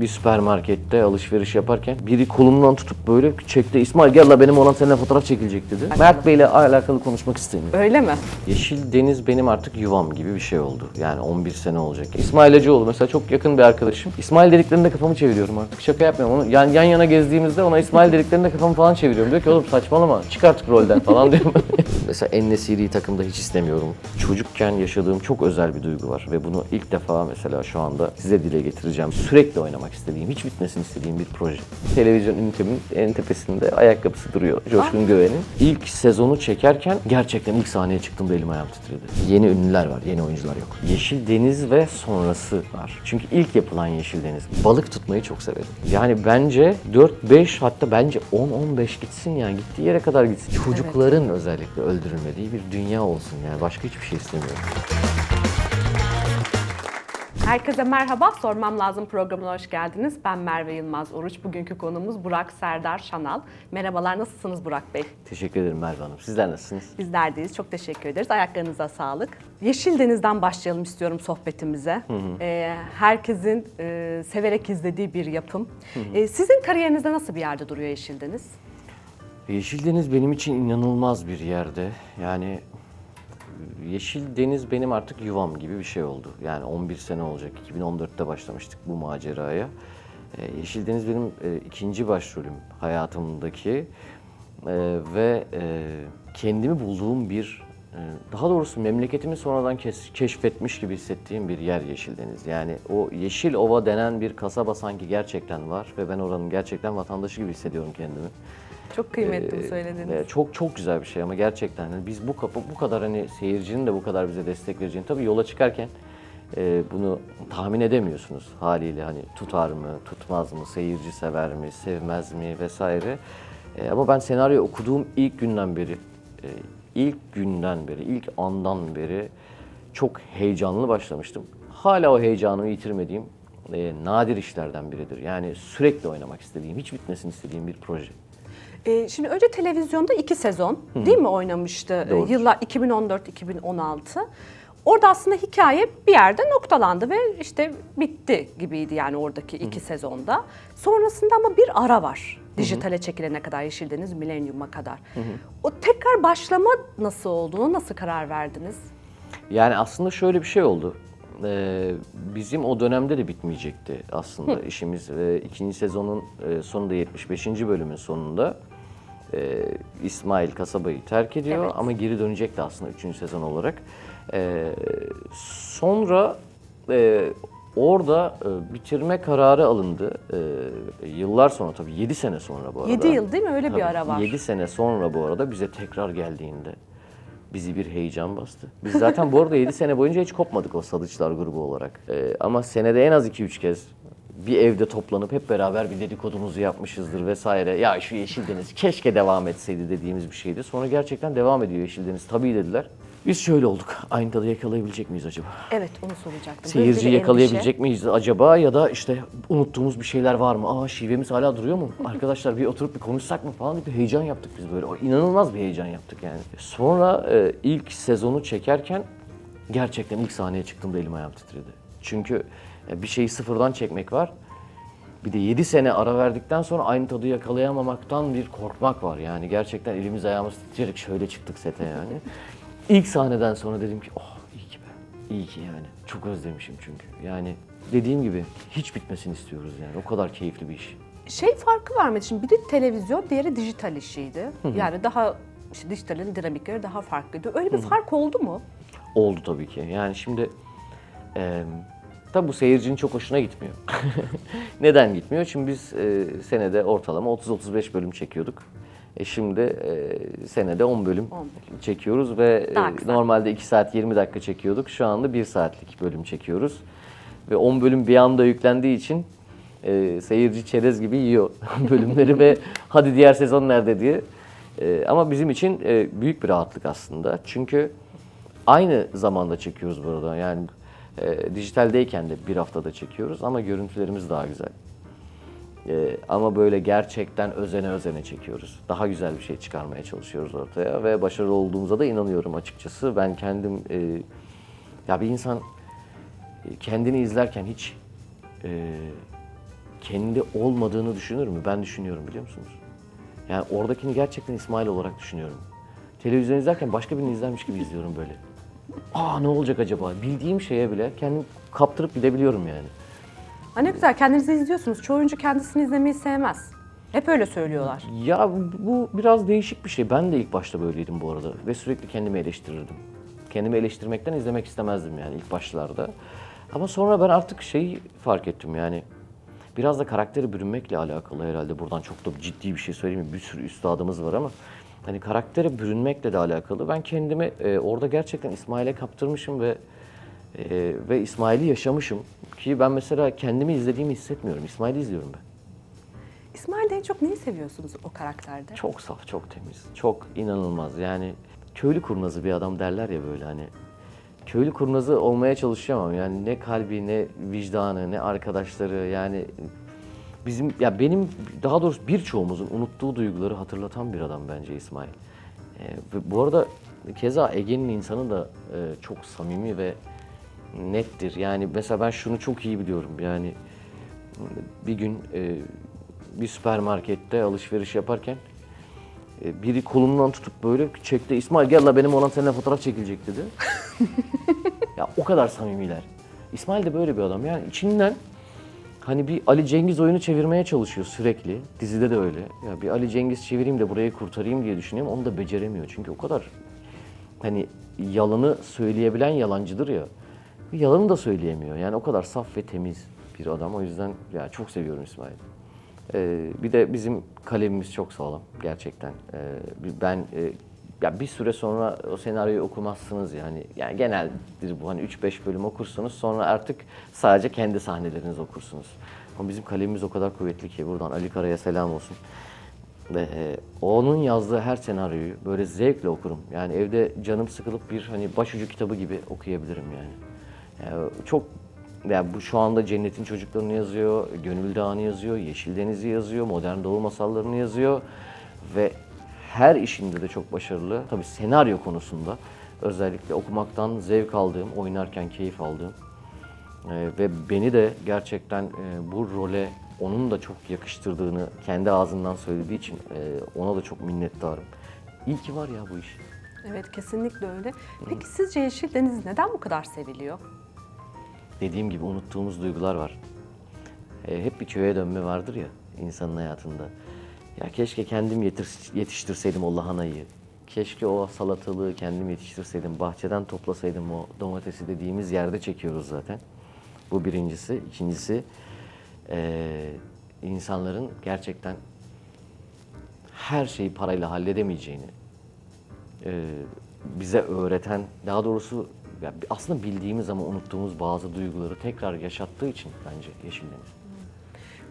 bir süpermarkette alışveriş yaparken biri kolumdan tutup böyle çekti. İsmail gel la benim olan seninle fotoğraf çekilecek dedi. Mert Bey'le alakalı konuşmak istemiyorum. Öyle mi? Yeşil Deniz benim artık yuvam gibi bir şey oldu. Yani 11 sene olacak. İsmail Hacıoğlu mesela çok yakın bir arkadaşım. İsmail dediklerinde kafamı çeviriyorum artık. Şaka yapmıyorum. Onu yan, yan yana gezdiğimizde ona İsmail dediklerinde kafamı falan çeviriyorum. Diyor ki oğlum saçmalama çık artık rolden falan diyorum. mesela En-Nesyri'yi takımda hiç istemiyorum. Çocukken yaşadığım çok özel bir duygu var ve bunu ilk defa mesela şu anda size dile getireceğim. Sürekli oynamak istediğim, hiç bitmesini istediğim bir proje. Televizyon ünitemin en tepesinde ayakkabısı duruyor. Coşkun Göven'in. İlk sezonu çekerken gerçekten ilk sahneye çıktığımda elim ayağım titredi. Yeni ünlüler var, yeni oyuncular yok. Yeşil Deniz ve sonrası var. Çünkü ilk yapılan Yeşil Deniz. Balık tutmayı çok severim. Yani bence 4-5 hatta bence 10-15 gitsin yani gittiği yere kadar gitsin. Çocukların özellikle öldürülmediği bir dünya olsun yani başka hiçbir şey istemiyorum. Herkese merhaba. Sormam Lazım programına hoş geldiniz. Ben Merve Yılmaz Oruç. Bugünkü konuğumuz Burak Serdar Şanal. Merhabalar, nasılsınız Burak Bey? Teşekkür ederim Merve Hanım. Sizler nasılsınız? Bizler deyiz. Çok teşekkür ederiz. Ayaklarınıza sağlık. Yeşil Deniz'den başlayalım istiyorum sohbetimize. Ee, herkesin e, severek izlediği bir yapım. Ee, sizin kariyerinizde nasıl bir yerde duruyor Yeşil Deniz? Yeşil Deniz benim için inanılmaz bir yerde. Yani Yeşil Deniz benim artık yuvam gibi bir şey oldu. Yani 11 sene olacak. 2014'te başlamıştık bu maceraya. Ee, Yeşil Deniz benim e, ikinci başrolüm hayatımdaki Ee, ve e, kendimi bulduğum bir e, daha doğrusu memleketimi sonradan keşfetmiş gibi hissettiğim bir yer Yeşil Deniz. Yani o Yeşil Ova denen bir kasaba sanki gerçekten var ve ben oranın gerçekten vatandaşı gibi hissediyorum kendimi. Çok kıymetli bu Ee, söylediğiniz. çok çok güzel bir şey ama gerçekten hani biz bu kapı bu kadar hani seyircinin de bu kadar bize destek vereceğini tabii yola çıkarken e, bunu tahmin edemiyorsunuz haliyle hani tutar mı, tutmaz mı, seyirci sever mi, sevmez mi vesaire. E, ama ben senaryo okuduğum ilk günden beri, e, ilk günden beri, ilk andan beri çok heyecanlı başlamıştım. Hala o heyecanımı yitirmediğim e, nadir işlerden biridir. Yani sürekli oynamak istediğim, hiç bitmesini istediğim bir proje. Ee, şimdi önce televizyonda iki sezon değil mi oynamıştı? Ee, Doğru. Yıllar 2014-2016. Orada aslında hikaye bir yerde noktalandı ve işte bitti gibiydi yani oradaki iki sezonda. Sonrasında ama bir ara var. Dijitale çekilene kadar Yeşil Deniz Millennium'a kadar. O tekrar başlama nasıl oldu? Ona Nasıl karar verdiniz? Yani aslında şöyle bir şey oldu. Ee, bizim o dönemde de bitmeyecekti aslında işimiz. Ve ikinci sezonun e, sonunda 75. bölümün sonunda e, İsmail kasabayı terk ediyor Evet. ama geri dönecekti aslında üçüncü sezon olarak. Ee, sonra e, orada e, bitirme kararı alındı. Ee, yıllar sonra tabii 7 sene sonra bu arada. 7 yıl değil mi? Öyle bir ara var. 7 sene sonra bu arada bize tekrar geldiğinde bizi bir heyecan bastı. Biz zaten bu arada 7 sene boyunca hiç kopmadık o Sadıçlar grubu olarak. Ee, ama senede en az 2-3 kez bir evde toplanıp hep beraber bir dedikodumuzu yapmışızdır vesaire. Ya şu Yeşil Deniz keşke devam etseydi dediğimiz bir şeydi. Sonra gerçekten devam ediyor Yeşil Deniz. Tabii dediler. Biz şöyle olduk. Aynı tadı yakalayabilecek miyiz acaba? Evet onu soracaktım. Böyle bir yakalayabilecek miyiz acaba ya da işte unuttuğumuz bir şeyler var mı? Aa şivemiz hala duruyor mu? Arkadaşlar bir oturup bir konuşsak mı falan diye bir heyecan yaptık biz böyle. O inanılmaz bir heyecan yaptık yani. Sonra e, ilk sezonu çekerken gerçekten ilk sahneye çıktığımda elim ayağım titredi. Çünkü bir şeyi sıfırdan çekmek var. Bir de 7 sene ara verdikten sonra aynı tadı yakalayamamaktan bir korkmak var. Yani gerçekten elimiz ayağımız titreyerek şöyle çıktık sete yani. İlk sahneden sonra dedim ki oh iyi ki be. İyi ki yani. Çok özlemişim çünkü. Yani dediğim gibi hiç bitmesini istiyoruz yani. O kadar keyifli bir iş. Şey farkı var mı? Şimdi biri televizyon, diğeri dijital işiydi. Yani daha işte dijitalin dinamikleri daha farklıydı. Öyle bir fark oldu mu? Oldu tabii ki. Yani şimdi e, bu seyircinin çok hoşuna gitmiyor. Neden gitmiyor? Çünkü biz e, senede ortalama 30-35 bölüm çekiyorduk. E şimdi e, senede 10 bölüm On çekiyoruz ve e, normalde 2 saat 20 dakika çekiyorduk. Şu anda 1 saatlik bölüm çekiyoruz. Ve 10 bölüm bir anda yüklendiği için e, seyirci çerez gibi yiyor bölümleri ve hadi diğer sezon nerede diye. E, ama bizim için e, büyük bir rahatlık aslında. Çünkü aynı zamanda çekiyoruz burada. Yani e, dijitaldeyken de bir haftada çekiyoruz ama görüntülerimiz daha güzel. E, ama böyle gerçekten özene özene çekiyoruz. Daha güzel bir şey çıkarmaya çalışıyoruz ortaya ve başarılı olduğumuza da inanıyorum açıkçası. Ben kendim e, ya bir insan e, kendini izlerken hiç e, kendi olmadığını düşünür mü? Ben düşünüyorum biliyor musunuz? Yani oradakini gerçekten İsmail olarak düşünüyorum. Televizyon izlerken başka birini izlermiş gibi izliyorum böyle. Aa ne olacak acaba? Bildiğim şeye bile kendim kaptırıp gidebiliyorum yani. Ha ne güzel kendinizi izliyorsunuz. Çoğu oyuncu kendisini izlemeyi sevmez. Hep öyle söylüyorlar. Ya bu biraz değişik bir şey. Ben de ilk başta böyleydim bu arada ve sürekli kendimi eleştirirdim. Kendimi eleştirmekten izlemek istemezdim yani ilk başlarda. Ama sonra ben artık şeyi fark ettim yani biraz da karakteri bürünmekle alakalı herhalde. Buradan çok da ciddi bir şey söyleyeyim mi? Bir sürü üstadımız var ama hani karaktere bürünmekle de alakalı. Ben kendimi e, orada gerçekten İsmail'e kaptırmışım ve e, ve İsmail'i yaşamışım ki ben mesela kendimi izlediğimi hissetmiyorum. İsmail'i izliyorum ben. İsmail'de en çok neyi seviyorsunuz o karakterde? Çok saf, çok temiz, çok inanılmaz. Yani köylü kurnazı bir adam derler ya böyle hani. Köylü kurnazı olmaya çalışıyor ama yani ne kalbi, ne vicdanı, ne arkadaşları yani bizim ya benim daha doğrusu birçoğumuzun unuttuğu duyguları hatırlatan bir adam bence İsmail. Ve bu arada keza Ege'nin insanı da e, çok samimi ve nettir. Yani mesela ben şunu çok iyi biliyorum. Yani bir gün e, bir süpermarkette alışveriş yaparken e, biri kolumdan tutup böyle çekti. İsmail gel la benim olan seninle fotoğraf çekilecek dedi. ya o kadar samimiler. İsmail de böyle bir adam. Yani içinden hani bir Ali Cengiz oyunu çevirmeye çalışıyor sürekli. Dizide de öyle. Ya bir Ali Cengiz çevireyim de burayı kurtarayım diye düşünüyorum. Onu da beceremiyor. Çünkü o kadar hani yalanı söyleyebilen yalancıdır ya. Yalanı da söyleyemiyor. Yani o kadar saf ve temiz bir adam. O yüzden ya çok seviyorum İsmail'i. Ee, bir de bizim kalemimiz çok sağlam gerçekten. Ee, ben e, ya bir süre sonra o senaryoyu okumazsınız yani. Yani geneldir bu hani 3-5 bölüm okursunuz sonra artık sadece kendi sahnelerinizi okursunuz. Ama bizim kalemimiz o kadar kuvvetli ki buradan Ali Kara'ya selam olsun. Ve e, onun yazdığı her senaryoyu böyle zevkle okurum. Yani evde canım sıkılıp bir hani başucu kitabı gibi okuyabilirim yani. Yani çok yani bu şu anda Cennetin Çocuklarını yazıyor, Gönül Dağı'nı yazıyor, Yeşil Deniz'i yazıyor, Modern Doğu masallarını yazıyor ve her işinde de çok başarılı. Tabii senaryo konusunda özellikle okumaktan zevk aldığım, oynarken keyif aldığım ee, ve beni de gerçekten e, bu role onun da çok yakıştırdığını kendi ağzından söylediği için e, ona da çok minnettarım. İyi ki var ya bu iş. Evet kesinlikle öyle. Peki sizce Yeşil Deniz neden bu kadar seviliyor? Dediğim gibi unuttuğumuz duygular var. E, hep bir köye dönme vardır ya insanın hayatında. Ya keşke kendim yetiştirseydim o lahanayı. Keşke o salatalığı kendim yetiştirseydim. Bahçeden toplasaydım o domatesi dediğimiz yerde çekiyoruz zaten. Bu birincisi. İkincisi e, insanların gerçekten her şeyi parayla halledemeyeceğini e, bize öğreten, daha doğrusu aslında bildiğimiz ama unuttuğumuz bazı duyguları tekrar yaşattığı için bence Yeşil Deniz.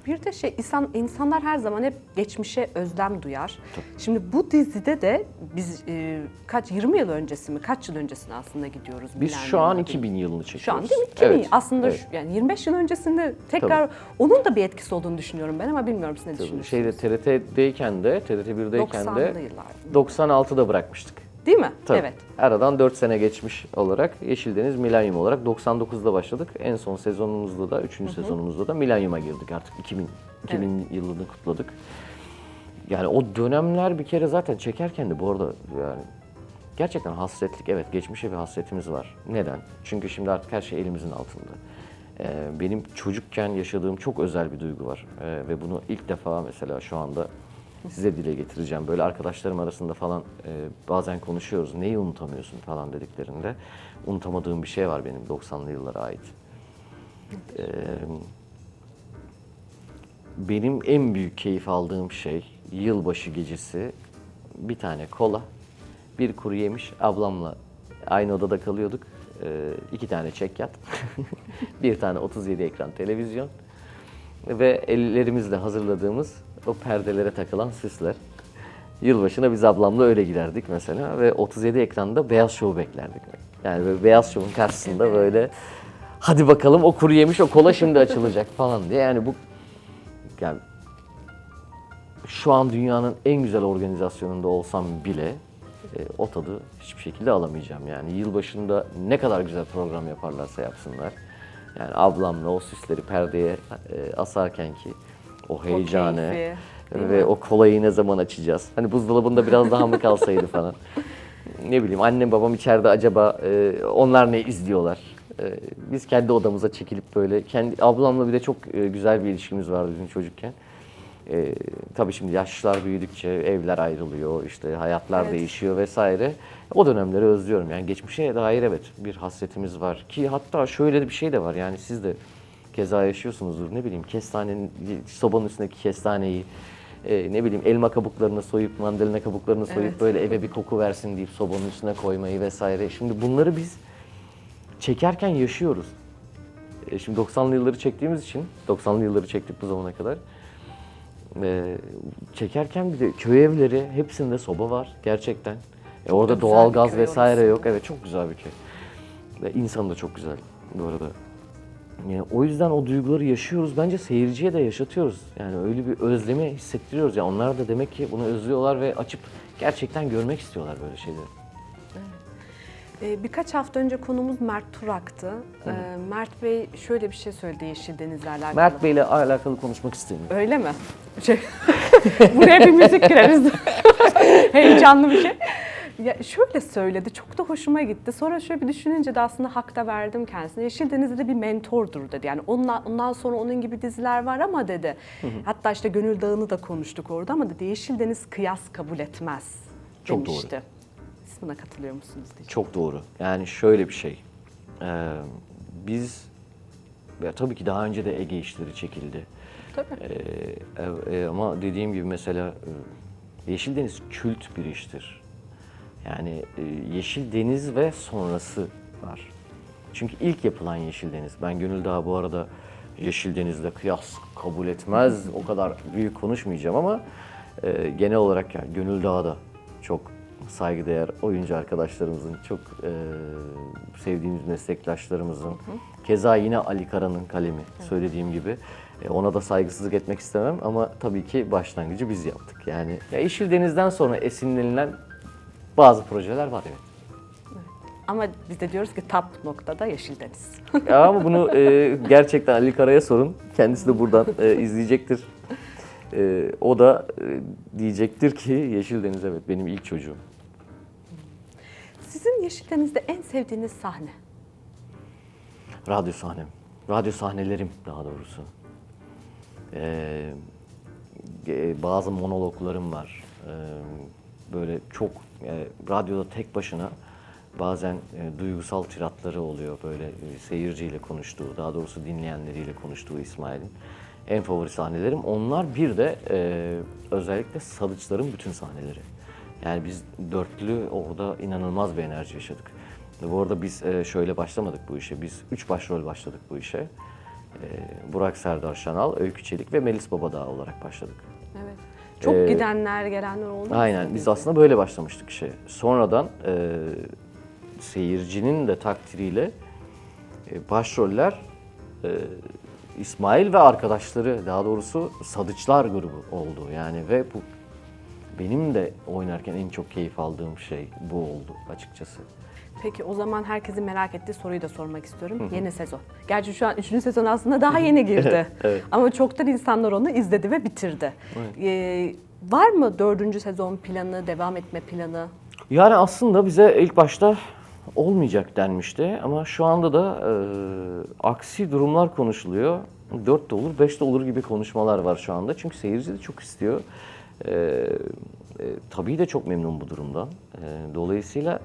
Bir de şey insan insanlar her zaman hep geçmişe özlem duyar. Şimdi bu dizide de biz e, kaç 20 yıl öncesi mi kaç yıl öncesine aslında gidiyoruz. Biz şu an milenyumda değil. 2000 yılını çekiyoruz. Şu an değil mi? 2000 Evet, aslında evet. şu- yani 25 yıl öncesinde tekrar onun da bir etkisi olduğunu düşünüyorum ben ama bilmiyorum siz ne düşünüyorsunuz? Şeyde TRT'deyken de, TRT 1'deyken 90'lı de yıllar. 96'da bırakmıştık. Değil mi? Tabii. Evet. Aradan 4 sene geçmiş olarak Yeşil Deniz Milenyum olarak 99'da başladık. En son sezonumuzda da, 3. sezonumuzda da Milenyum'a girdik artık. 2000, 2000 yılını kutladık. Yani o dönemler bir kere zaten çekerken de bu arada yani gerçekten hasretlik evet geçmişe bir hasretimiz var. Neden? Çünkü şimdi artık her şey elimizin altında. Ee, benim çocukken yaşadığım çok özel bir duygu var. Ee, ve bunu ilk defa mesela şu anda size dile getireceğim. Böyle arkadaşlarım arasında falan e, bazen konuşuyoruz. Neyi unutamıyorsun falan dediklerinde unutamadığım bir şey var benim 90'lı yıllara ait. Ee, benim en büyük keyif aldığım şey yılbaşı gecesi bir tane kola, bir kuru yemiş. Ablamla aynı odada kalıyorduk. Ee, iki tane çekyat, bir tane 37 ekran televizyon ve ellerimizle hazırladığımız o perdelere takılan süsler. Yılbaşına biz ablamla öyle giderdik mesela ve 37 ekranda Beyaz Şov'u beklerdik. Yani Beyaz Şov'un karşısında böyle hadi bakalım o kuru yemiş o kola şimdi açılacak falan diye. Yani bu yani şu an dünyanın en güzel organizasyonunda olsam bile e, o tadı hiçbir şekilde alamayacağım. Yani yılbaşında ne kadar güzel program yaparlarsa yapsınlar. Yani ablamla o süsleri perdeye e, asarken ki O heyecanı keyfi, değil ve o kolayı ne zaman açacağız? Hani buzdolabında biraz daha mı kalsaydı falan. Ne bileyim annem babam içeride acaba e, onlar ne izliyorlar? E, biz kendi odamıza çekilip böyle kendi ablamla bir de çok e, güzel bir ilişkimiz vardı bizim çocukken. E, tabii şimdi yaşlılar büyüdükçe evler ayrılıyor, işte hayatlar Evet. değişiyor vesaire. O dönemleri özlüyorum. Yani geçmişe dair evet bir hasretimiz var ki hatta şöyle bir şey de var. Yani siz de keza yaşıyorsunuzdur. Ne bileyim kestanenin sobanın üstündeki kestaneyi e, ne bileyim elma kabuklarını soyup mandalina kabuklarını soyup Evet. böyle eve bir koku versin deyip sobanın üstüne koymayı vesaire. Şimdi bunları biz çekerken yaşıyoruz. E, şimdi 90'lı yılları çektiğimiz için 90'lı yılları çektik bu zamana kadar. E, çekerken bir de köy evleri hepsinde soba var gerçekten. E, orada doğal gaz vesaire orası. yok. Evet çok güzel bir köy. Ve insan da çok güzel bu arada. Yani o yüzden o duyguları yaşıyoruz. Bence seyirciye de yaşatıyoruz. Yani öyle bir özlemi hissettiriyoruz. Yani onlar da demek ki bunu özlüyorlar ve açıp gerçekten görmek istiyorlar böyle şeyleri. Ee, birkaç hafta önce konumuz Mert Turak'tı. Ee, Mert Bey şöyle bir şey söyledi Yeşil Deniz'le alakalı. Mert Bey'le alakalı konuşmak istemiyorum. Öyle mi? Şey, buraya bir müzik gireriz. Heyecanlı bir şey. Ya şöyle söyledi, çok da hoşuma gitti. Sonra şöyle bir düşününce de aslında hak da verdim kendisine. Yeşil Deniz'de de bir mentordur dedi. Yani ondan, ondan sonra onun gibi diziler var ama dedi. Hatta işte Gönül Dağı'nı da konuştuk orada ama dedi Yeşil Deniz kıyas kabul etmez Çok doğru. demişti. Siz buna katılıyor musunuz diye. Çok doğru. Yani şöyle bir şey. Ee, biz ya tabii ki daha önce de Ege işleri çekildi. Tabii. Ee, e- e- ama dediğim gibi mesela e, Yeşil Deniz kült bir iştir. Yani e, Yeşil Deniz ve sonrası var. Çünkü ilk yapılan Yeşil Deniz. Ben Gönül Dağı bu arada Yeşil Deniz'le kıyas kabul etmez. O kadar büyük konuşmayacağım ama e, genel olarak yani Gönül Dağı da çok saygıdeğer oyuncu arkadaşlarımızın, çok e, sevdiğimiz meslektaşlarımızın. Keza yine Ali Kara'nın kalemi söylediğim gibi. E, ona da saygısızlık etmek istemem ama tabii ki başlangıcı biz yaptık. Yani ya Yeşil Deniz'den sonra esinlenilen bazı projeler var evet. Ama biz de diyoruz ki tap noktada Yeşil Deniz. Ya ama bunu e, gerçekten Ali Kara'ya sorun. Kendisi de buradan e, izleyecektir. E, o da e, diyecektir ki Yeşil Deniz evet benim ilk çocuğum. Sizin Yeşil Deniz'de en sevdiğiniz sahne? Radyo sahnem. Radyo sahnelerim daha doğrusu. Ee, e, bazı monologlarım var. Ee, böyle çok e, radyoda tek başına bazen e, duygusal tiratları oluyor. Böyle e, seyirciyle konuştuğu, daha doğrusu dinleyenleriyle konuştuğu İsmail'in. En favori sahnelerim. Onlar bir de e, özellikle Salıçların bütün sahneleri. Yani biz dörtlü orada inanılmaz bir enerji yaşadık. Bu arada biz e, şöyle başlamadık bu işe. Biz üç başrol başladık bu işe. E, Burak Serdar Şanal, Öykü Çelik ve Melis Babadağ olarak başladık. Evet. Çok Ee, gidenler, gelenler oldu. Aynen. Biz aslında böyle başlamıştık işe. Sonradan e, seyircinin de takdiriyle e, başroller e, İsmail ve arkadaşları, daha doğrusu Sadıçlar grubu oldu. Yani ve bu benim de oynarken en çok keyif aldığım şey bu oldu açıkçası. Peki o zaman herkesin merak ettiği soruyu da sormak istiyorum. Yeni sezon. Gerçi şu an 3. sezon aslında daha yeni girdi. Evet. Ama çoktan insanlar onu izledi ve bitirdi. Ee, var mı dördüncü sezon planı, devam etme planı? Yani aslında bize ilk başta olmayacak denmişti ama şu anda da e, aksi durumlar konuşuluyor. 4 de olur, 5 de olur gibi konuşmalar var şu anda. Çünkü seyirci de çok istiyor. E, e, tabii de çok memnun bu durumdan. E, dolayısıyla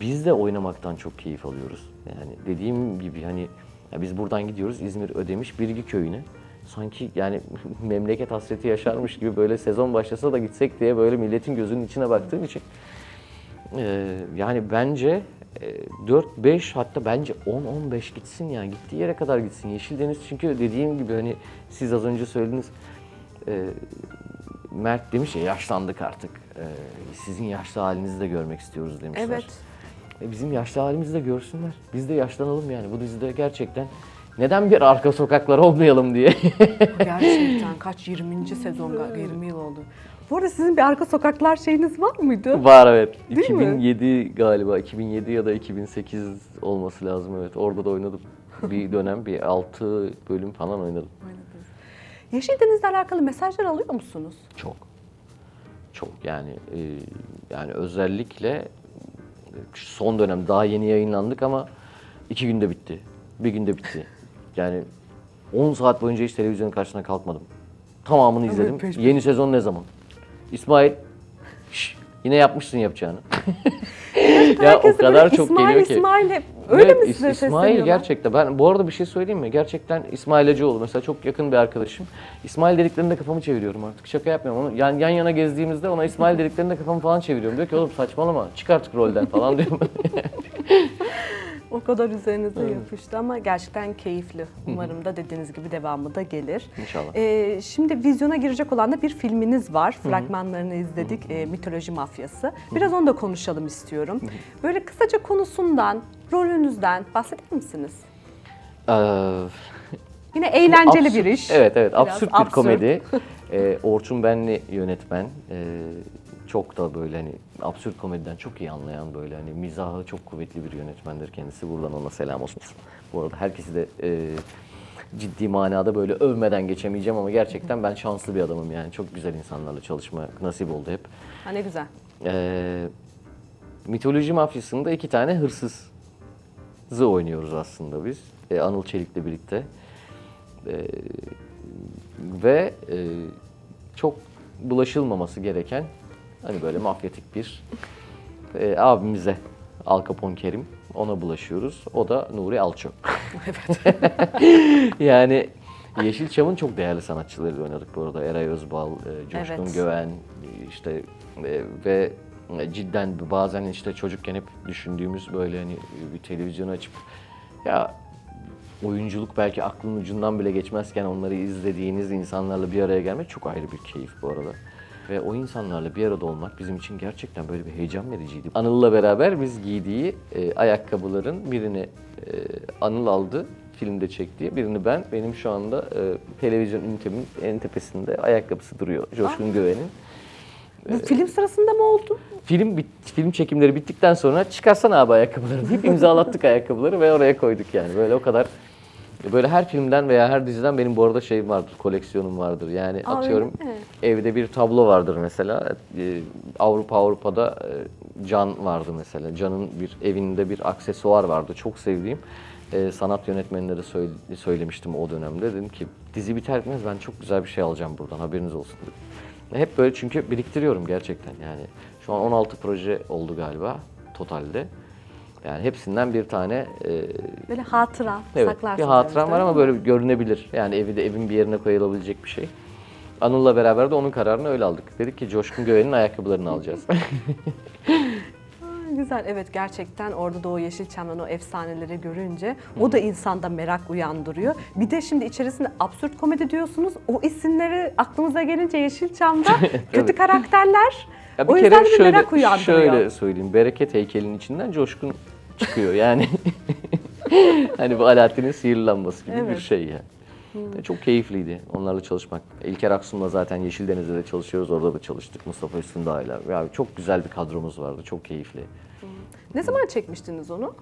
biz de oynamaktan çok keyif alıyoruz. Yani dediğim gibi hani ya biz buradan gidiyoruz İzmir Ödemiş Birgi köyüne. Sanki yani memleket hasreti yaşarmış gibi böyle sezon başlasa da gitsek diye böyle milletin gözünün içine baktığım için ee, yani bence e, 4-5 hatta bence 10-15 gitsin yani gittiği yere kadar gitsin. Yeşil Deniz çünkü dediğim gibi hani siz az önce söylediniz e, Mert demiş ya yaşlandık artık. E, sizin yaşlı halinizi de görmek istiyoruz demişler. Evet. E, bizim yaşlı halimizi de görsünler. Biz de yaşlanalım yani bu dizide gerçekten neden bir arka sokaklar olmayalım diye. Gerçekten kaç 20. sezon, gal- 20 yıl oldu. Bu arada sizin bir arka sokaklar şeyiniz var mıydı? Var evet. Değil mi? 2007 galiba. 2007 ya da 2008 olması lazım evet. Orada da oynadım. Bir dönem bir 6 bölüm falan oynadım. Oynadınız. Yeşil Deniz'le alakalı mesajlar alıyor musunuz? Çok. Çok yani e, yani özellikle son dönem daha yeni yayınlandık ama iki günde bitti. Bir günde bitti. Yani 10 saat boyunca hiç televizyonun karşısına kalkmadım. Tamamını izledim. peş peşe. Yeni sezon ne zaman? İsmail şş, yine yapmışsın yapacağını. ya o kadar çok İsmail, geliyor ki. İsmail hep öyle Evet, mi size İsmail gerçekten ben bu arada bir şey söyleyeyim mi? Gerçekten İsmail Hacıoğlu mesela çok yakın bir arkadaşım. İsmail dediklerinde kafamı çeviriyorum artık. Şaka yapmıyorum. Onu yan, yan yana gezdiğimizde ona İsmail dediklerinde kafamı falan çeviriyorum. Diyor ki oğlum saçmalama çık artık rolden falan diyor. O kadar üzerinize yapıştı ama gerçekten keyifli. Umarım da dediğiniz gibi devamı da gelir. İnşallah. Ee, şimdi vizyona girecek olan da bir filminiz var. Fragmanlarını izledik. e, Mitoloji Mafyası. Biraz onu da konuşalım istiyorum. Böyle kısaca konusundan, rolünüzden bahseder misiniz? Ee, Yine eğlenceli absürt- bir iş. Evet evet Biraz absürt bir komedi. Ee, Orçun Benli yönetmen. Ee, çok da böyle hani absürt komediden çok iyi anlayan böyle hani mizahı çok kuvvetli bir yönetmendir kendisi. Buradan ona selam olsun. Bu arada herkesi de e, ciddi manada böyle övmeden geçemeyeceğim ama gerçekten ben şanslı bir adamım yani. Çok güzel insanlarla çalışmak nasip oldu hep. Ha ne güzel. Ee, mitoloji mafyasında iki tane hırsızı oynuyoruz aslında biz. Ee, Anıl Çelik'le birlikte. Ee, ve e, çok bulaşılmaması gereken hani böyle mafyatik bir e, abimize Al Capone Kerim ona bulaşıyoruz. O da Nuri Alço. yani Yeşilçam'ın çok değerli sanatçılarıyla oynadık bu arada. Eray Özbal, e, Coşkun Evet. Göven işte e, ve cidden bazen işte çocukken hep düşündüğümüz böyle hani bir televizyonu açıp ya oyunculuk belki aklın ucundan bile geçmezken onları izlediğiniz insanlarla bir araya gelmek çok ayrı bir keyif bu arada. Ve o insanlarla bir arada olmak bizim için gerçekten böyle bir heyecan vericiydi. Anıl'la beraber biz giydiği e, ayakkabıların birini e, Anıl aldı filmde çektiği. Birini ben, benim şu anda e, televizyon ünitemin en tepesinde ayakkabısı duruyor. Coşkun Göven'in. Bu film sırasında mı oldu? Film bit, film çekimleri bittikten sonra çıkarsana abi ayakkabıları deyip imzalattık ayakkabıları ve oraya koyduk yani. Böyle o kadar böyle her filmden veya her diziden benim bu arada şeyim vardır, koleksiyonum vardır. Yani Aa, atıyorum evde bir tablo vardır mesela. Ee, Avrupa Avrupa'da e, Can vardı mesela. Can'ın bir evinde bir aksesuar vardı. Çok sevdiğim. Sanat söyle- söylemiştim o dönemde. Dedim ki dizi biter bitmez ben çok güzel bir şey alacağım buradan haberiniz olsun dedim. Hep böyle çünkü biriktiriyorum gerçekten yani. Şu an 16 proje oldu galiba totalde. Yani hepsinden bir tane e, Böyle hatıra evet, saklarsınız. bir hatıram var ama böyle görünebilir. Yani evi de evin bir yerine koyulabilecek bir şey. Anıl'la beraber de onun kararını öyle aldık. Dedik ki Coşkun Göğen'in ayakkabılarını alacağız. Güzel evet gerçekten orada da o Yeşilçam'dan o efsaneleri görünce o da insanda merak uyandırıyor. Bir de şimdi içerisinde absürt komedi diyorsunuz. O isimleri aklımıza gelince Yeşilçam'da kötü karakterler Ya o yüzden de bir merak uyandırıyor. şöyle söyleyeyim. Bereket heykelinin içinden Coşkun çıkıyor yani. hani bu Alaaddin'in sihirli lambası gibi bir Evet. şey yani. Çok keyifliydi onlarla çalışmak. İlker Aksu'nla zaten Yeşildeniz'de de çalışıyoruz. Orada da çalıştık Mustafa Üstündağ'la. Ya çok güzel bir kadromuz vardı. Çok keyifli. Ne zaman çekmiştiniz onu?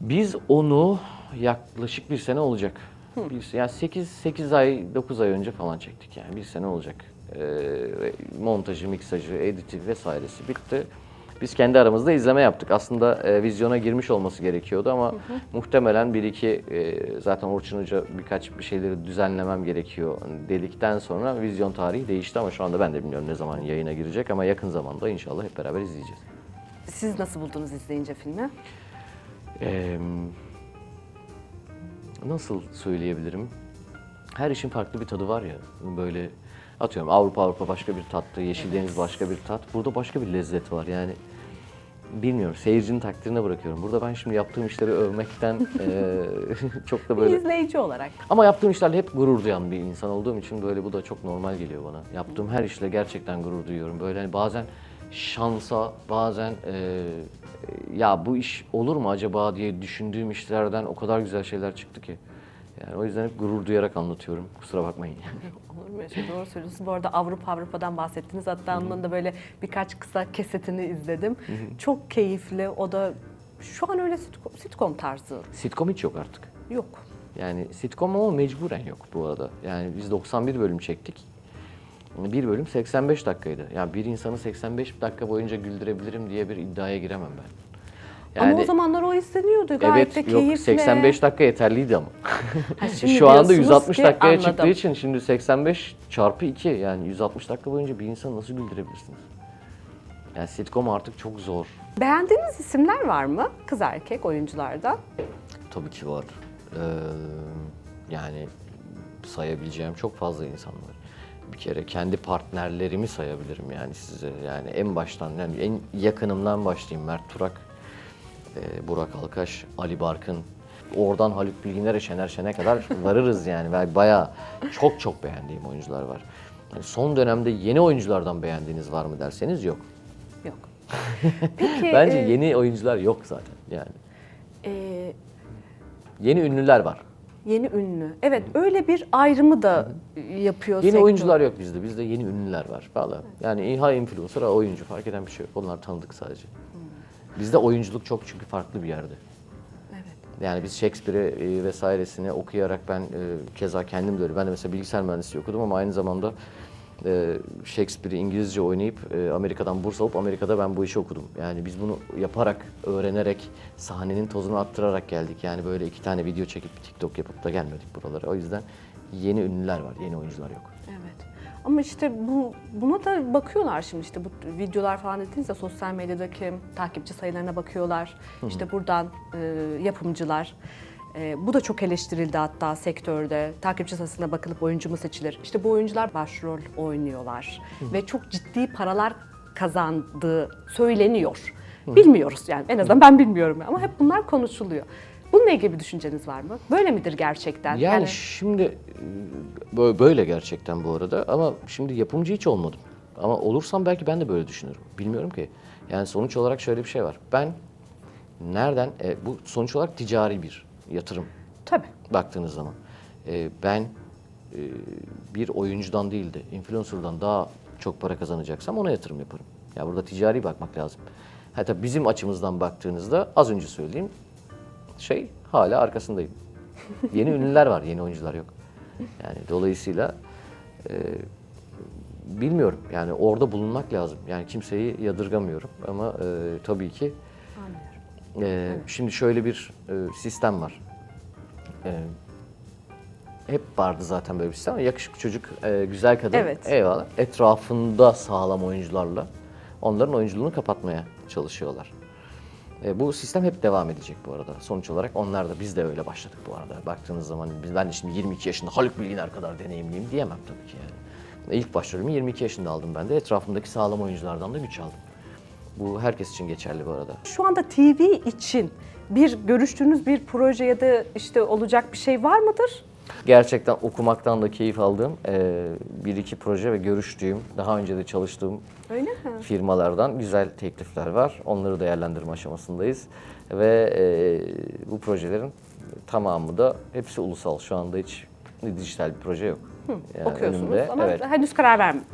Biz onu yaklaşık bir sene olacak. Bir, yani 8, 8 ay, 9 ay önce falan çektik yani. Bir sene olacak. Ee, montajı, miksajı, editi vesairesi bitti. Biz kendi aramızda izleme yaptık. Aslında e, vizyona girmiş olması gerekiyordu ama muhtemelen bir iki e, zaten Orçun Hoca birkaç bir şeyleri düzenlemem gerekiyor dedikten sonra vizyon tarihi değişti ama şu anda ben de bilmiyorum ne zaman yayına girecek ama yakın zamanda inşallah hep beraber izleyeceğiz. Siz nasıl buldunuz izleyince filmi? Eee, nasıl söyleyebilirim? Her işin farklı bir tadı var ya. Böyle atıyorum Avrupa Avrupa başka bir tattı, Yeşil Deniz başka bir tat. Burada başka bir lezzet var yani. Bilmiyorum, seyircinin takdirine bırakıyorum. Burada ben şimdi yaptığım işleri övmekten eee, çok da Bir böyle... izleyici olarak. Ama yaptığım işlerle hep gurur duyan bir insan olduğum için böyle bu da çok normal geliyor bana. Yaptığım her işle gerçekten gurur duyuyorum. Böyle hani bazen şansa, bazen eee, ya bu iş olur mu acaba diye düşündüğüm işlerden o kadar güzel şeyler çıktı ki. Yani o yüzden hep gurur duyarak anlatıyorum. Kusura bakmayın. Olur mu? Şey, doğru söylüyorsunuz. Bu arada Avrupa Avrupa'dan bahsettiniz. Hatta ondan da böyle birkaç kısa kesetini izledim. Çok keyifli. O da şu an öyle sitcom, sitcom tarzı Sitcom hiç yok artık. yok. Yani sitcom ama mecburen yok bu arada. Yani biz 91 bölüm çektik. Bir bölüm 85 dakikaydı. Yani bir insanı 85 dakika boyunca güldürebilirim diye bir iddiaya giremem ben. Ama o zamanlar o izleniyordu gayet Evet de yok keyifle. 85 dakika yeterliydi ama. şimdi Şu anda diyorsunuz 160 ki dakikaya anladım. çıktığı için şimdi 85 çarpı 2 yani 160 dakika boyunca bir insanı nasıl güldürebilirsiniz? Yani sitcom artık çok zor. Beğendiğiniz isimler var mı kız erkek oyunculardan? Tabii ki var. Ee, yani sayabileceğim çok fazla insan var. Bir kere kendi partnerlerimi sayabilirim yani size. Yani en baştan yani en yakınımdan başlayayım Mert Turak, Burak Alkaş, Ali Barkın. Oradan Haluk Bilginer'e, Şener Şen'e kadar varırız yani. Ve bayağı çok çok beğendiğim oyuncular var. Yani son dönemde yeni oyunculardan beğendiğiniz var mı derseniz yok. Yok. Peki Bence e, yeni oyuncular yok zaten yani. e, Yeni ünlüler var. yeni ünlü. Evet öyle bir ayrımı da yapıyor Yeni sektör. oyuncular yok bizde. Bizde yeni ünlüler var. Valla. Yani ha influencer ha oyuncu fark eden bir şey yok. Onlar tanıdık sadece. Bizde oyunculuk çok çünkü farklı bir yerde. Evet. Yani biz Shakespeare'i e, vesairesini okuyarak ben e, keza kendim de öyle. Ben de mesela bilgisayar mühendisliği okudum ama aynı zamanda e, Shakespeare'i İngilizce oynayıp Amerika'dan burs alıp Amerika'da ben bu işi okudum. Yani biz bunu yaparak, öğrenerek, sahnenin tozunu attırarak geldik. Yani böyle iki tane video çekip TikTok yapıp da gelmedik buralara. O yüzden yeni ünlüler var, yeni oyuncular yok. Evet. Ama işte bu buna da bakıyorlar şimdi işte bu videolar falan dediğinizde sosyal medyadaki takipçi sayılarına bakıyorlar. İşte buradan e, yapımcılar e, bu da çok eleştirildi hatta sektörde. Takipçi sayısına bakılıp oyuncu mu seçilir? İşte bu oyuncular başrol oynuyorlar ve çok ciddi paralar kazandığı söyleniyor. Bilmiyoruz yani en azından ben bilmiyorum ama hep bunlar konuşuluyor. Bununla ilgili bir düşünceniz var mı? Böyle midir gerçekten? Yani, şimdi e, bö- böyle gerçekten bu arada ama şimdi yapımcı hiç olmadım. Ama olursam belki ben de böyle düşünürüm. Bilmiyorum ki. Yani sonuç olarak şöyle bir şey var. Ben nereden, e, bu sonuç olarak ticari bir yatırım tabii. baktığınız zaman. E, ben e, bir oyuncudan değil de influencer'dan daha çok para kazanacaksam ona yatırım yaparım. Ya burada ticari bakmak lazım. Hatta bizim açımızdan baktığınızda az önce söylediğim şey hala arkasındayım. Yeni ünlüler var, yeni oyuncular yok. Yani dolayısıyla e, bilmiyorum. Yani orada bulunmak lazım. Yani kimseyi yadırgamıyorum ama e, tabii ki e, şimdi şöyle bir e, sistem var. E, hep vardı zaten böyle bir sistem. Yakışıklı çocuk, e, güzel kadın. Evet. Eyvallah. Etrafında sağlam oyuncularla onların oyunculuğunu kapatmaya çalışıyorlar. E, bu sistem hep devam edecek bu arada. Sonuç olarak onlar da biz de öyle başladık bu arada. Baktığınız zaman ben de şimdi 22 yaşında Haluk Bilginer kadar deneyimliyim diyemem tabii ki yani. İlk başrolümü 22 yaşında aldım ben de. Etrafımdaki sağlam oyunculardan da güç aldım. Bu herkes için geçerli bu arada. Şu anda TV için bir görüştüğünüz bir proje ya da işte olacak bir şey var mıdır? Gerçekten okumaktan da keyif aldığım e, bir iki proje ve görüştüğüm, daha önce de çalıştığım Öyle mi? firmalardan güzel teklifler var. Onları değerlendirme aşamasındayız. Ve e, bu projelerin tamamı da hepsi ulusal. Şu anda hiç dijital bir proje yok. Yani Okuyorsunuz önümde, ama evet. henüz karar vermedim.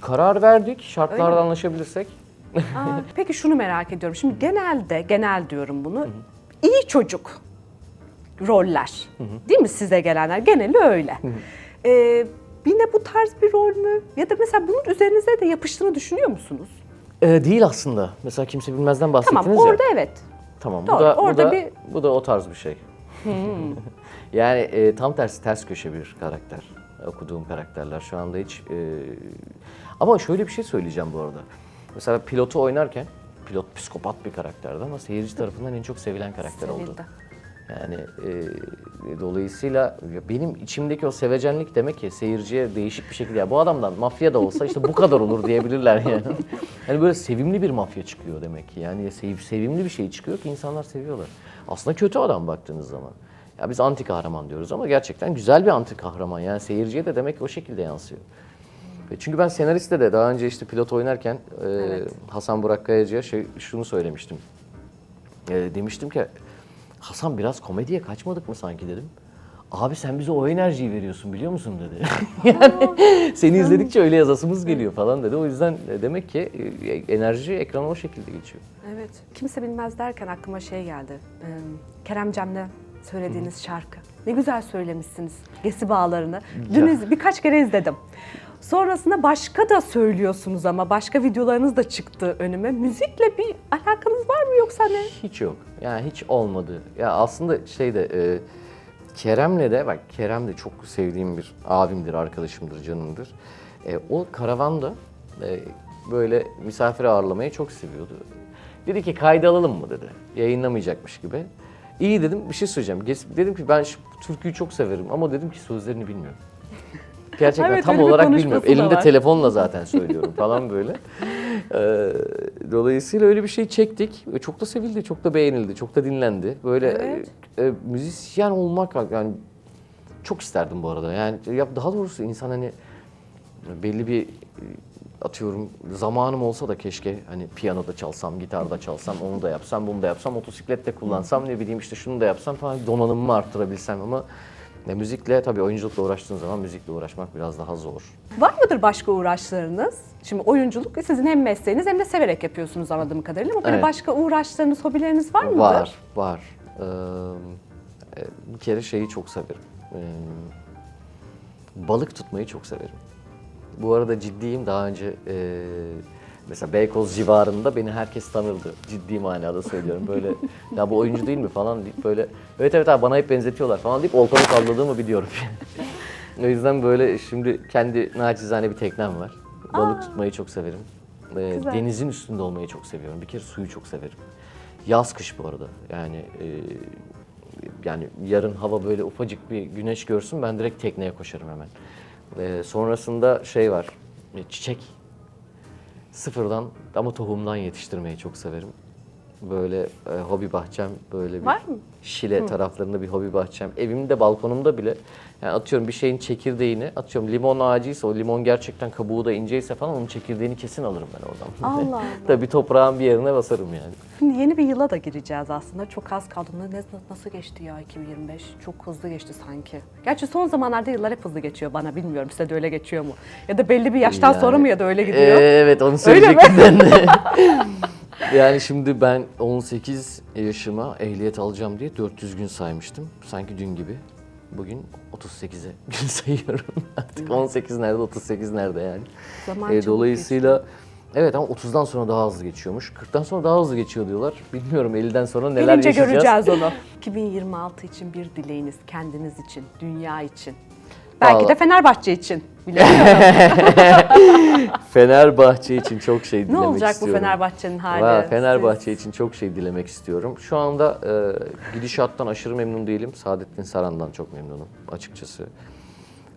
Karar verdik. Şartlarda anlaşabilirsek. Aa, Peki şunu merak ediyorum. Şimdi genelde, genel diyorum bunu, iyi çocuk roller. Değil mi size gelenler? Geneli öyle. Ee, yine bu tarz bir rol mü? Ya da mesela bunun üzerinize de yapıştığını düşünüyor musunuz? E, değil aslında. Mesela kimse bilmezden bahsettiniz Tamam, ya. orada evet. Tamam. Doğru, bu da orada bu da, bir- bu da o tarz bir şey. yani e, tam tersi ters köşe bir karakter. Okuduğum karakterler şu anda hiç e, ama şöyle bir şey söyleyeceğim bu arada. Mesela pilotu oynarken pilot psikopat bir karakterdi ama seyirci tarafından en çok sevilen karakter oldu. Yani e, dolayısıyla benim içimdeki o sevecenlik demek ki seyirciye değişik bir şekilde ya bu adamdan mafya da olsa işte bu kadar olur diyebilirler yani. Yani böyle sevimli bir mafya çıkıyor demek ki. Yani sev, sevimli bir şey çıkıyor ki insanlar seviyorlar. Aslında kötü adam baktığınız zaman. Ya biz anti kahraman diyoruz ama gerçekten güzel bir anti kahraman. Yani seyirciye de demek ki o şekilde yansıyor. Ve Çünkü ben senariste de daha önce işte pilot oynarken e, Evet. Hasan Burak Kayacı'ya şey, şunu söylemiştim. E, demiştim ki Hasan biraz komediye kaçmadık mı sanki dedim. Abi sen bize o enerjiyi veriyorsun biliyor musun dedi. yani seni izledikçe öyle yazasımız geliyor falan dedi. O yüzden e, demek ki e, enerji ekrana o şekilde geçiyor. Evet. Kimse bilmez derken aklıma şey geldi. Kerem Cem'le söylediğiniz şarkı. Ne güzel söylemişsiniz Gesi Bağları'nı. Dün iz- birkaç kere izledim. Sonrasında başka da söylüyorsunuz ama başka videolarınız da çıktı önüme. Müzikle bir alakanız var mı yoksa ne? Hiç yok. Yani hiç olmadı. Ya aslında şey de e, Kerem'le de bak Kerem de çok sevdiğim bir abimdir, arkadaşımdır, canımdır. E, o karavanda e, böyle misafir ağırlamayı çok seviyordu. Dedi ki kayda alalım mı dedi. Yayınlamayacakmış gibi. İyi dedim bir şey söyleyeceğim. Dedim ki ben şu türküyü çok severim ama dedim ki sözlerini bilmiyorum. Gerçekten Evet, tam öyle bir olarak konuşması bilmiyorum. da Elimde var. telefonla zaten söylüyorum falan böyle. Ee, dolayısıyla öyle bir şey çektik. ve Çok da sevildi, çok da beğenildi, çok da dinlendi. Böyle Evet. e, e, müzisyen olmak yani çok isterdim bu arada. Yani ya daha doğrusu insan hani belli bir e, atıyorum zamanım olsa da keşke hani piyanoda çalsam, gitarda çalsam, onu da yapsam, bunu da yapsam, motosiklet de kullansam, ne bileyim işte şunu da yapsam falan donanımımı arttırabilsem ama ne müzikle tabii oyunculukla uğraştığın zaman müzikle uğraşmak biraz daha zor. Var mıdır başka uğraşlarınız? Şimdi oyunculuk sizin hem mesleğiniz hem de severek yapıyorsunuz anladığım kadarıyla. Ama böyle Evet. başka uğraşlarınız, hobileriniz var mıdır? Var, var. Ee, e, bir kere şeyi çok severim. Ee, balık tutmayı çok severim. Bu arada ciddiyim. Daha önce e, mesela Beykoz civarında beni herkes tanırdı. Ciddi manada söylüyorum. Böyle ya bu oyuncu değil mi falan deyip böyle evet evet abi bana hep benzetiyorlar falan deyip oltamı salladığımı biliyorum. o yüzden böyle şimdi kendi naçizane bir teknem var. Balık tutmayı çok severim. Ee, Güzel. denizin üstünde olmayı çok seviyorum. Bir kere suyu çok severim. Yaz kış bu arada. Yani e, yani yarın hava böyle ufacık bir güneş görsün ben direkt tekneye koşarım hemen. E, sonrasında şey var. e, çiçek. Sıfırdan ama tohumdan yetiştirmeyi çok severim. Böyle e, hobi bahçem böyle bir Var mı? Şile taraflarında bir hobi bahçem. Evimde balkonumda bile yani atıyorum bir şeyin çekirdeğini atıyorum limon ağacıysa o limon gerçekten kabuğu da inceyse falan onun çekirdeğini kesin alırım ben oradan. Allah Allah. Tabii toprağın bir yerine basarım yani. Şimdi yeni bir yıla da gireceğiz aslında. Çok az kaldı. Ne, nasıl geçti ya 2025? Çok hızlı geçti sanki. Gerçi son zamanlarda yıllar hep hızlı geçiyor bana. Bilmiyorum size de öyle geçiyor mu? Ya da belli bir yaştan Yani, sonra mı ya da öyle gidiyor? Ee, evet onu Öyle söyleyecektim ben de. yani şimdi ben 18 yaşıma ehliyet alacağım diye 400 gün saymıştım. Sanki dün gibi. Bugün 38'e gün sayıyorum artık. 18 nerede 38 nerede yani. Zaman çabuk dolayısıyla evet ama 30'dan sonra daha hızlı geçiyormuş. 40'tan sonra daha hızlı geçiyor diyorlar. Bilmiyorum 50'den sonra neler Gelince yaşayacağız. göreceğiz onu. 2026 için bir dileğiniz, kendiniz için, dünya için. Belki Vallahi- de Fenerbahçe için. Fenerbahçe için çok şey ne dilemek olacak bu istiyorum. Fenerbahçe'nin hali? Valla Fenerbahçe Siz- için çok şey dilemek istiyorum. Şu anda e, gidişattan aşırı memnun değilim. Saadettin Saran'dan çok memnunum açıkçası.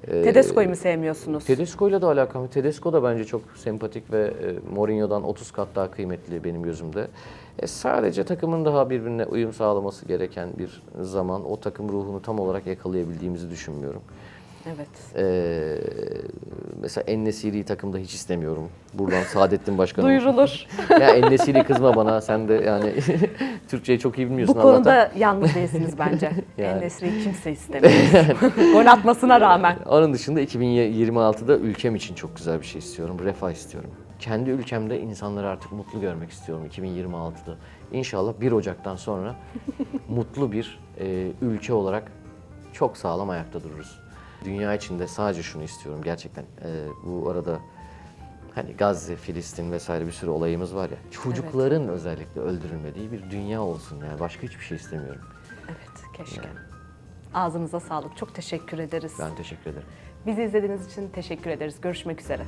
E, Tedesco'yu mu sevmiyorsunuz? Tedesco'yla da alakam. yok. Tedesco da bence çok sempatik ve e, Mourinho'dan 30 kat daha kıymetli benim gözümde. E, sadece takımın daha birbirine uyum sağlaması gereken bir zaman. O takım ruhunu tam olarak yakalayabildiğimizi düşünmüyorum. Evet. Ee, mesela Ennesiri'yi takımda hiç istemiyorum. Buradan Saadettin Başkanım. Duyurulur. ya Ennesiri kızma bana. Sen de yani Türkçeyi çok iyi Bu bilmiyorsun Allah'tan. konuda yalnız değilsiniz bence. Yani. En-Nesyri'yi kimse istemiyor. Gol atmasına rağmen. Onun dışında 2026'da ülkem için çok güzel bir şey istiyorum. Refah istiyorum. Kendi ülkemde insanları artık mutlu görmek istiyorum 2026'da. İnşallah 1 Ocak'tan sonra mutlu bir e, ülke olarak çok sağlam ayakta dururuz. Dünya içinde sadece şunu istiyorum gerçekten. E, bu arada hani Gazze, Filistin vesaire bir sürü olayımız var ya. Çocukların özellikle öldürülmediği bir dünya olsun yani. Başka hiçbir şey istemiyorum. Evet, keşke. Ağzınıza sağlık. Çok teşekkür ederiz. Ben teşekkür ederim. Bizi izlediğiniz için teşekkür ederiz. Görüşmek üzere.